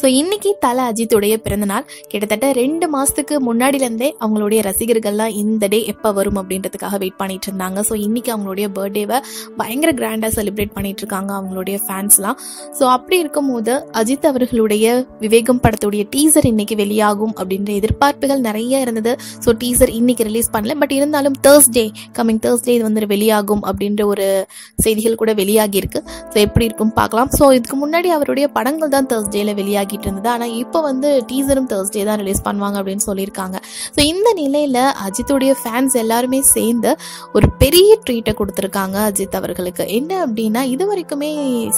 So இன்னைக்கு தலை அஜித்துடைய பிறந்தநாள் கிட்டத்தட்ட ரெண்டு மாதத்துக்கு முன்னாடிலேருந்தே அவங்களுடைய ரசிகர்கள்லாம் இந்த டே எப்போ வரும் அப்படின்றதுக்காக வெயிட் பண்ணிட்டு இருந்தாங்க. ஸோ இன்னைக்கு அவங்களுடைய பர்த்டேவை பயங்கர கிராண்டாக செலிப்ரேட் பண்ணிட்டு இருக்காங்க அவங்களுடைய ஃபேன்ஸ்லாம் ஸோ அப்படி இருக்கும்போது அஜித் அவர்களுடைய விவேகம் படத்துடைய டீசர் இன்னைக்கு வெளியாகும் அப்படின்ற எதிர்பார்ப்புகள் நிறைய இருந்தது. ஸோ டீசர் இன்னைக்கு ரிலீஸ் பண்ணல. பட் இருந்தாலும் தேர்ஸ்டே கம்மிங் தேர்ஸ்டே இது வந்து வெளியாகும் அப்படின்ற ஒரு செய்திகள் கூட வெளியாகி இருக்கு ஸோ எப்படி இருக்கும் பார்க்கலாம். ஸோ இதுக்கு முன்னாடி அவருடைய படங்கள் தான் தேர்ஸ்டேல வெளியாகிட்டு இருந்தது. ஆனால் இப்போ வந்து டீசரும் தேர்ஸ்டே தான் ரிலீஸ் பண்ணுவாங்க அப்படின்னு சொல்லியிருக்காங்க. ஸோ இந்த நிலையில் அஜித்துடைய ஃபேன்ஸ் எல்லாருமே சேர்ந்து ஒரு பெரிய ட்ரீட்டை கொடுத்துருக்காங்க அஜித் அவர்களுக்கு. என்ன அப்படின்னா இது வரைக்குமே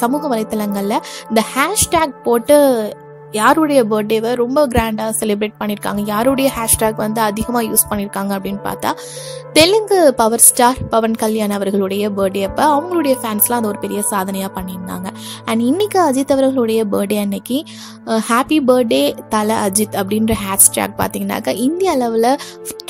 சமூக வலைத்தளங்களில் இந்த ஹேஷ்டேக் போட்டு யாருடைய பர்த்டேவை ரொம்ப கிராண்டாக செலிப்ரேட் பண்ணியிருக்காங்க யாருடைய ஹேஷ்டேக் வந்து அதிகமாக யூஸ் பண்ணியிருக்காங்க அப்படின்னு பார்த்தா தெலுங்கு பவர் ஸ்டார் பவன் கல்யாண் அவர்களுடைய பர்த்டே அப்போ அவங்களுடைய ஃபேன்ஸ்லாம் அது ஒரு பெரிய சாதனையாக பண்ணியிருந்தாங்க. அண்ட் இன்னைக்கு அஜித் அவர்களுடைய பர்த்டே அன்னைக்கு ஹாப்பி பர்த்டே தலை அஜித் அப்படின்ற ஹேஷ்டேக் பார்த்தீங்கன்னாக்கா இந்திய அளவில்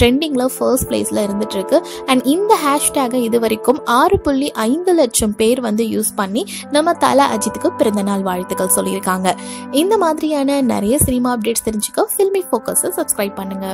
ட்ரெண்டிங்கில் ஃபர்ஸ்ட் பிளேஸில் இருந்துட்டுருக்கு அண்ட் இந்த ஹேஷ்டேகை இது வரைக்கும் ஆறு புள்ளி ஐந்து லட்சம் பேர் வந்து யூஸ் பண்ணி நம்ம தலை அஜித்துக்கு பிறந்தநாள் வாழ்த்துக்கள் சொல்லியிருக்காங்க. இந்த மாதிரி மாதிரியான நிறைய சினிமா அப்டேட்ஸ் தெரிஞ்சுக்க ஃபில்மி ஃபோக்கஸை சப்ஸ்கிரைப் பண்ணுங்க.